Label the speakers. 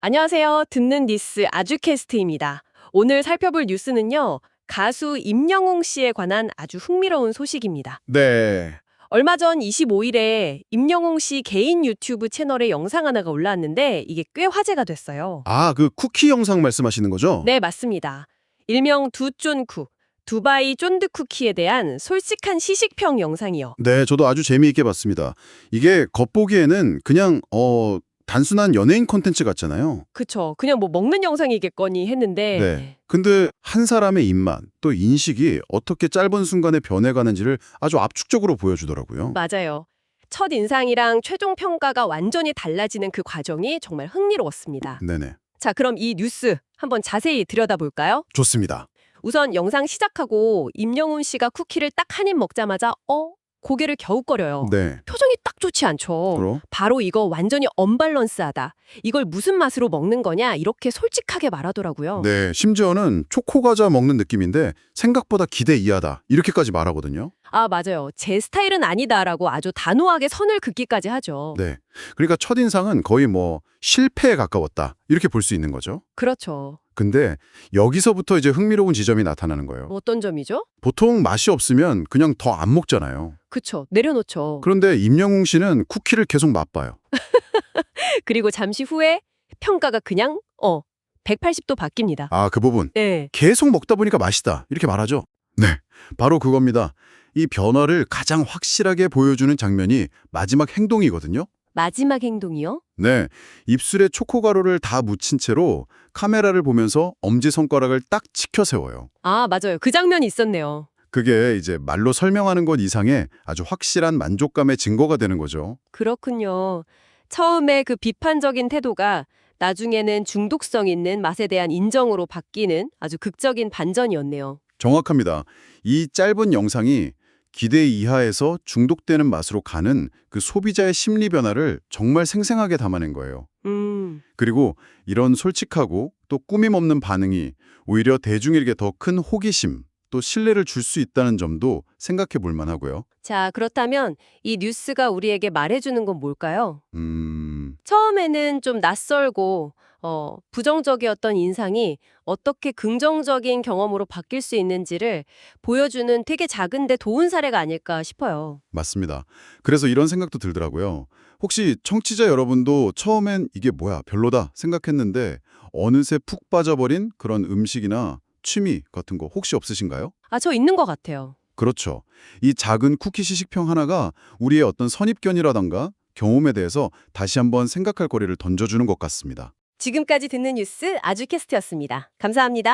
Speaker 1: 안녕하세요. 듣는 니스 아주캐스트입니다. 오늘 살펴볼 뉴스는요. 가수 임영웅 씨에 관한 아주 흥미로운 소식입니다.
Speaker 2: 네.
Speaker 1: 얼마 전 25일에 임영웅 씨 개인 유튜브 채널에 영상 하나가 올라왔는데 이게 꽤 화제가 됐어요.
Speaker 2: 아, 그 쿠키 영상 말씀하시는 거죠?
Speaker 1: 네, 맞습니다. 일명 두쫀쿠, 두바이 쫀드 쿠키에 대한 솔직한 시식평 영상이요.
Speaker 2: 네, 저도 아주 재미있게 봤습니다. 이게 겉보기에는 그냥 어 단순한 연예인 콘텐츠 같잖아요.
Speaker 1: 그쵸. 그냥 뭐 먹는 영상이겠거니 했는데
Speaker 2: 네. 근데 한 사람의 입맛 또 인식이 어떻게 짧은 순간에 변해가는지를 아주 압축적으로 보여주더라고요.
Speaker 1: 맞아요. 첫 인상이랑 최종 평가가 완전히 달라지는 그 과정이 정말 흥미로웠습니다.
Speaker 2: 네네.
Speaker 1: 자, 그럼 이 뉴스 한번 자세히 들여다볼까요?
Speaker 2: 좋습니다.
Speaker 1: 우선 영상 시작하고 임영웅 씨가 쿠키를 딱 한 입 먹자마자 어? 고개를 겨우거려요.
Speaker 2: 네.
Speaker 1: 표정이 딱 좋지 않죠.
Speaker 2: 그럼
Speaker 1: 바로 이거 완전히 언밸런스하다. 이걸 무슨 맛으로 먹는 거냐 이렇게 솔직하게 말하더라고요.
Speaker 2: 네, 심지어는 초코 과자 먹는 느낌인데 생각보다 기대 이하다. 이렇게까지 말하거든요.
Speaker 1: 아 맞아요. 제 스타일은 아니다라고 아주 단호하게 선을 긋기까지 하죠.
Speaker 2: 네. 그러니까 첫인상은 거의 뭐 실패에 가까웠다. 이렇게 볼 수 있는 거죠.
Speaker 1: 그렇죠.
Speaker 2: 근데 여기서부터 이제 흥미로운 지점이 나타나는 거예요.
Speaker 1: 어떤 점이죠?
Speaker 2: 보통 맛이 없으면 그냥 더 안 먹잖아요.
Speaker 1: 그쵸. 내려놓죠.
Speaker 2: 그런데 임영웅 씨는 쿠키를 계속 맛봐요.
Speaker 1: 그리고 잠시 후에 평가가 그냥 어 180도 바뀝니다.
Speaker 2: 아, 그 부분.
Speaker 1: 네.
Speaker 2: 계속 먹다 보니까 맛있다. 이렇게 말하죠. 네. 바로 그겁니다. 이 변화를 가장 확실하게 보여주는 장면이 마지막 행동이거든요.
Speaker 1: 마지막 행동이요?
Speaker 2: 네. 입술에 초코가루를 다 묻힌 채로 카메라를 보면서 엄지손가락을 딱 치켜 세워요.
Speaker 1: 아 맞아요. 그 장면이 있었네요.
Speaker 2: 그게 이제 말로 설명하는 것 이상의 아주 확실한 만족감의 증거가 되는 거죠.
Speaker 1: 그렇군요. 처음에 그 비판적인 태도가 나중에는 중독성 있는 맛에 대한 인정으로 바뀌는 아주 극적인 반전이었네요.
Speaker 2: 정확합니다. 이 짧은 영상이 기대 이하에서 중독되는 맛으로 가는 그 소비자의 심리 변화를 정말 생생하게 담아낸 거예요.
Speaker 1: 음,
Speaker 2: 그리고 이런 솔직하고 또 꾸밈 없는 반응이 오히려 대중에게 더 큰 호기심, 또 신뢰를 줄 수 있다는 점도 생각해 볼 만하고요.
Speaker 1: 자 그렇다면 이 뉴스가 우리에게 말해주는 건 뭘까요?
Speaker 2: 음,
Speaker 1: 처음에는 좀 낯설고 어, 부정적이었던 인상이 어떻게 긍정적인 경험으로 바뀔 수 있는지를 보여주는 되게 작은데 좋은 사례가 아닐까 싶어요.
Speaker 2: 맞습니다. 그래서 이런 생각도 들더라고요. 혹시 청취자 여러분도 처음엔 이게 뭐야, 별로다 생각했는데 어느새 푹 빠져버린 그런 음식이나 취미 같은 거 혹시 없으신가요?
Speaker 1: 아, 저 있는 것 같아요.
Speaker 2: 그렇죠. 이 작은 쿠키 시식평 하나가 우리의 어떤 선입견이라던가 경험에 대해서 다시 한번 생각할 거리를 던져주는 것 같습니다.
Speaker 1: 지금까지 듣는 뉴스 아주캐스트였습니다. 감사합니다.